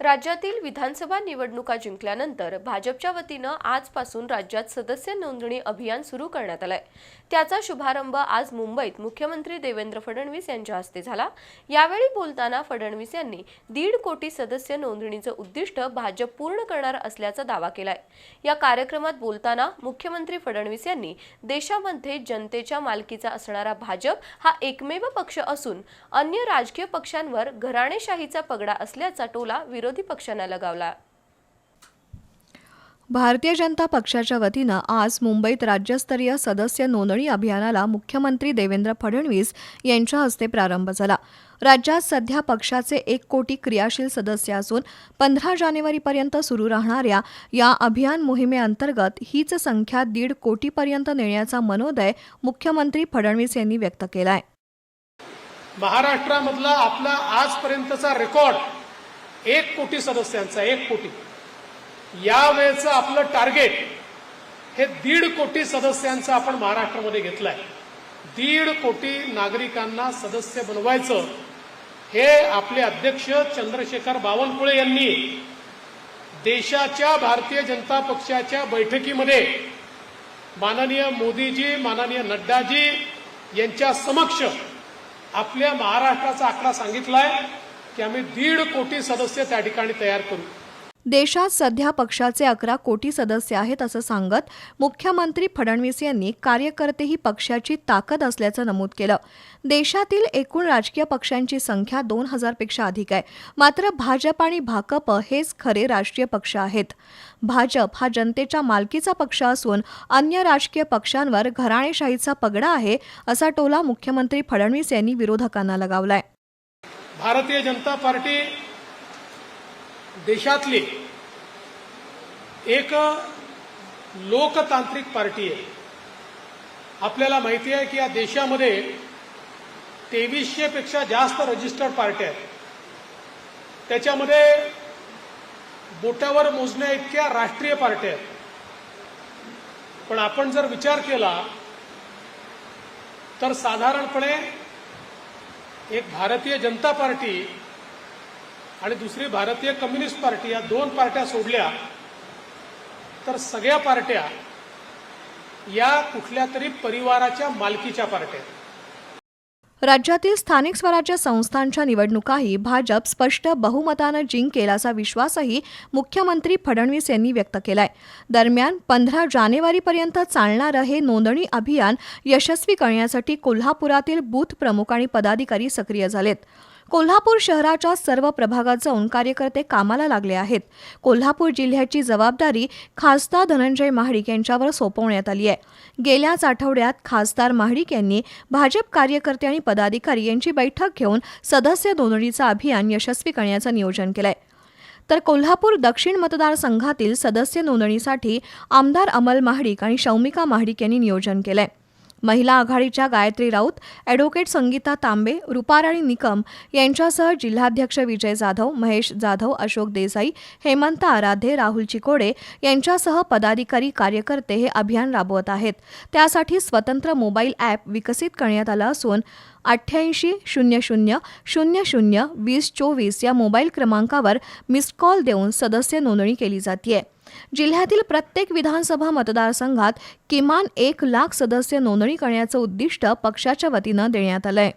राज्यातील विधानसभा निवडणुका जिंकल्यानंतर भाजपच्या वतीनं आजपासून राज्यात सदस्य नोंदणी अभियान सुरू करण्यात आलंय. त्याचा शुभारंभ आज मुंबईत मुख्यमंत्री देवेंद्र फडणवीस यांच्या हस्ते झाला. यावेळी बोलताना फडणवीस यांनी दीड कोटी सदस्य नोंदणीचं उद्दिष्ट भाजप पूर्ण करणार असल्याचा दावा केलाय. या कार्यक्रमात बोलताना मुख्यमंत्री फडणवीस यांनी देशामध्ये जनतेच्या मालकीचा असणारा भाजप हा एकमेव पक्ष असून अन्य राजकीय पक्षांवर घराणेशाहीचा पगडा असल्याचा टोला विरोध पक्षांना लगावला. भारतीय जनता पक्षाच्या वतीनं आज मुंबईत राज्यस्तरीय सदस्य नोंदणी अभियानाला मुख्यमंत्री देवेंद्र फडणवीस यांच्या हस्ते प्रारंभ झाला. राज्यात सध्या पक्षाचे एक कोटी क्रियाशील सदस्य असून पंधरा जानेवारीपर्यंत सुरू राहणाऱ्या या अभियान मोहिमेअंतर्गत हीच संख्या दीड कोटीपर्यंत नेण्याचा मनोदय मुख्यमंत्री फडणवीस यांनी व्यक्त केलाय. महाराष्ट्रामधला आपला आजपर्यंतचा रेकॉर्ड एक कोटी सदस्यांचा एक कोटी. यावेळेचं आपलं टार्गेट हे दीड कोटी सदस्यांचं आपण महाराष्ट्रामध्ये घेतलंय. दीड कोटी नागरिकांना सदस्य बनवायचं हे आपले अध्यक्ष चंद्रशेखर बावनकुळे यांनी देशाच्या भारतीय जनता पक्षाच्या बैठकीमध्ये माननीय मोदीजी माननीय नड्डाजी यांच्या समक्ष आपल्या महाराष्ट्राचा आकडा सांगितलाय. की आम्ही दीड कोटी सदस्य त्या ठिकाणी तयार करू. देशात सध्या पक्षाचे अकरा कोटी सदस्य आहेत असं सांगत मुख्यमंत्री फडणवीस यांनी कार्यकर्ते ही पक्षाची ताकद असल्याचं नमूद केलं. देशातील एकूण राजकीय पक्षांची संख्या दोन हजारपेक्षा अधिक आहे. मात्र भाजप आणि भाकप हेच खरे राष्ट्रीय पक्ष आहेत. भाजप हा जनतेच्या मालकीचा पक्ष असून अन्य राजकीय पक्षांवर घराणेशाहीचा पगडा आहे असा टोला मुख्यमंत्री फडणवीस यांनी विरोधकांना लगावलाय. भारतीय जनता पार्टी देशातली एक लोकतांत्रिक पार्टी आहे. आपल्याला माहिती आहे की या देशामध्ये तेवीसशे पेक्षा जास्त रजिस्टर्ड पार्ट्या आहेत. त्याच्यामध्ये बोटावर मोजण्या इतक्या राष्ट्रीय पार्ट्या आहेत. पण आपण जर विचार केला तर साधारणपणे एक भारतीय जनता पार्टी आणि दुसरी भारतीय कम्युनिस्ट पार्टी या दोन पार्ट्या सोडल्या तर सगळ्या पार्ट्या या कुठल्या तरी परिवाराच्या मालकीच्या पार्ट्या राज्यातील स्थानिक स्वराज्य संस्थांच्या निवडणुकाही भाजप स्पष्ट बहुमतानं जिंकेल असा विश्वासही मुख्यमंत्री फडणवीस यांनी व्यक्त केलाय. दरम्यान पंधरा जानेवारीपर्यंत चालणारं हे नोंदणी अभियान यशस्वी करण्यासाठी कोल्हापुरातील बूथ प्रमुख आणि पदाधिकारी सक्रिय झालेत. कोल्हापूर शहराच्या सर्व प्रभागात जाऊन कार्यकर्ते कामाला लागले आहेत. कोल्हापूर जिल्ह्याची जबाबदारी खासदार धनंजय महाडिक यांच्यावर सोपवण्यात आली आहे. गेल्याच आठवड्यात खासदार महाडिक यांनी भाजप कार्यकर्ते आणि पदाधिकारी यांची बैठक घेऊन सदस्य नोंदणीचं अभियान यशस्वी करण्याचं नियोजन केलं आहे तर कोल्हापूर दक्षिण मतदारसंघातील सदस्य नोंदणीसाठी आमदार अमल महाडिक आणि शौमिका महाडिक यांनी नियोजन केलं आहे महिला आघाडीच्या गायत्री राऊत ॲडव्होकेट संगीता तांबे रुपाराणी निकम यांच्यासह जिल्हाध्यक्ष विजय जाधव महेश जाधव अशोक देसाई हेमंत आराधे राहुल चिकोडे यांच्यासह पदाधिकारी कार्यकर्ते हे अभियान राबवत आहेत. त्यासाठी स्वतंत्र मोबाईल ॲप विकसित करण्यात आलं असून अठ्ठ्याऐंशी शून्य शून्य शून्य शून्य वीस चोवीस या मोबाईल क्रमांकावर मिस्ड कॉल देऊन सदस्य नोंदणी केली जाते जिल्ह्यातील प्रत्येक विधानसभा मतदारसंघात किमान एक लाख सदस्य नोंदणी करण्याचं उद्दिष्ट पक्षाच्या वतीनं देण्यात आलंय.